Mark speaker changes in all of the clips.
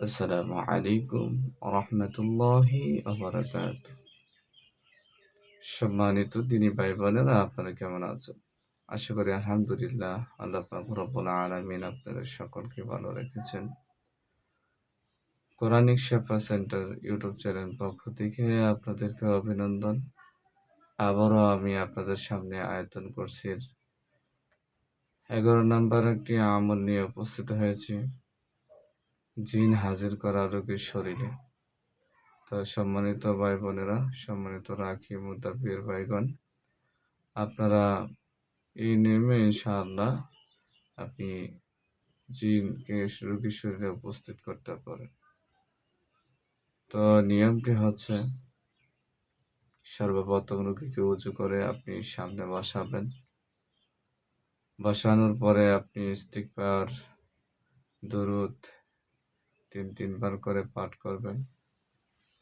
Speaker 1: আসসালামু আলাইকুম রহমতুল্লাহি সম্মানিত দিনী ভাই বোনেরা, আপনারা কেমন আছেন? আশা করি আলহামদুলিল্লাহ, আল্লাহ রব্বুল আলামিন আপনাদের সকলকে ভালো রেখেছেন। Quranic Shefa centre YouTube channel পক্ষ থেকে আপনাদেরকে অভিনন্দন। আবারও আমি আপনাদের সামনে আয়তন করছি। এগারো নম্বর একটি আমল নিয়ে উপস্থিত হয়েছি। জিন হাজির করা রোগীর শরীরে। তো সম্মানিত ভাই বোনেরা সম্মানিত রাখি মুদাবির ভাইগণ, আপনারা এই নিয়মে ইনশাআল্লাহ আপনি জিনকে রোগীর শরীরে উপস্থিত করতে পারেন। তো নিয়মটি হচ্ছে, সর্বপ্রথম রোগীকে উঁচু করে আপনি সামনে বসাবেন। বসানোর পরে আপনি ইস্তিকবার দরুদ তিন, তিনবার করে পাঠ করবেন।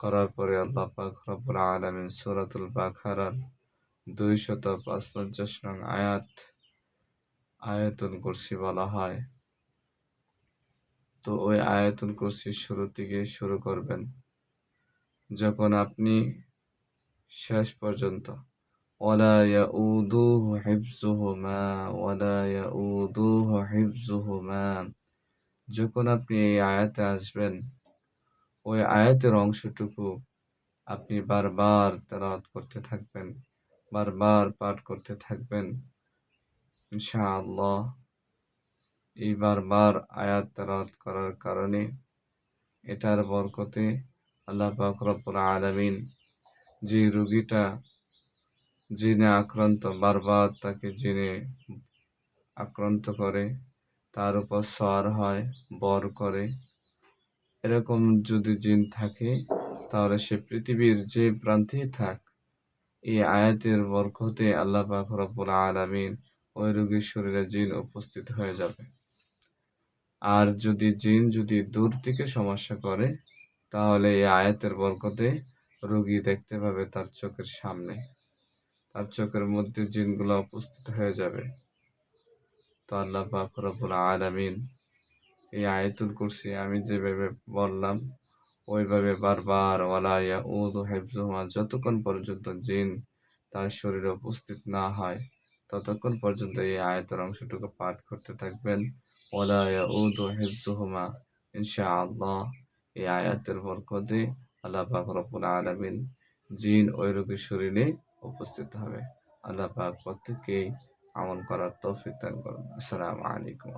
Speaker 1: করার পরে আল্লাহ পাক রব্বুল আলামিন সূরাতুল বাকারার দুইশত পাঁচপঞ্চাশ নং আয়াত, আয়াতুল কুরসি বলা হয়। তো ওই আয়াতুল কুরসি শুরু থেকে শুরু করবেন। যখন আপনি শেষ পর্যন্ত ওলা ইয়াউদুহু হিফজুহুমা ওয়ালা ইয়াউদুহু হিফজুহুমা যখন আপনি এই আয়াতে আসবেন, ওই আয়াতের অংশটুকু আপনি বারবার তেলাওয়াত করতে থাকবেন, বারবার পাঠ করতে থাকবেন, ইনশাআল্লাহ। এই বারবার আয়াত তেলাওয়াত করার কারণে এটার বরকতে আল্লাহ পাক রব্বুল আলামিন যে রুগীটা জিনে আক্রান্ত, বারবার তাকে জিনে আক্রান্ত করে তার উপর সর হয়, বর করে। এরকম যদি জিন থাকে, তাহলে সে পৃথিবীর যে প্রান্তেই থাক, এই আয়াতের বরকতে আল্লাহ পাক রব্বুল আলামিন ওই রোগীর শরীরে জিন উপস্থিত হয়ে যাবে। আর যদি জিন যদি দূর থেকে সমস্যা করে, তাহলে এই আয়াতের বরকতে রোগী দেখতে পাবে তার চোখের সামনে। তার চোখের মধ্যে জিনগুলো উপস্থিত হয়ে যাবে। তো আল্লাহ পাক রব্বুল আলামিন এই আয়াতুল কুরসি আমি যেভাবে বললাম, ওইভাবে বারবার ওয়ালাইয়া উদ হেফজুমা যতক্ষণ পর্যন্ত জিন তার শরীরে উপস্থিত না হয়, ততক্ষণ পর্যন্ত এই আয়াতের অংশটুকু পাঠ করতে থাকবেন। ওয়ালাইয়া উদ হেফজুহমা ইনশা আল্লাহ এই আয়াতের বরকতে আল্লাহ পাক রব্বুল আলামিন জিন ওই রোগীর শরীরে উপস্থিত হবে। আল্লাহ পাক প্রত্যেককেই আমল করার তৌফিক দান করুন। আসসালামু আলাইকুম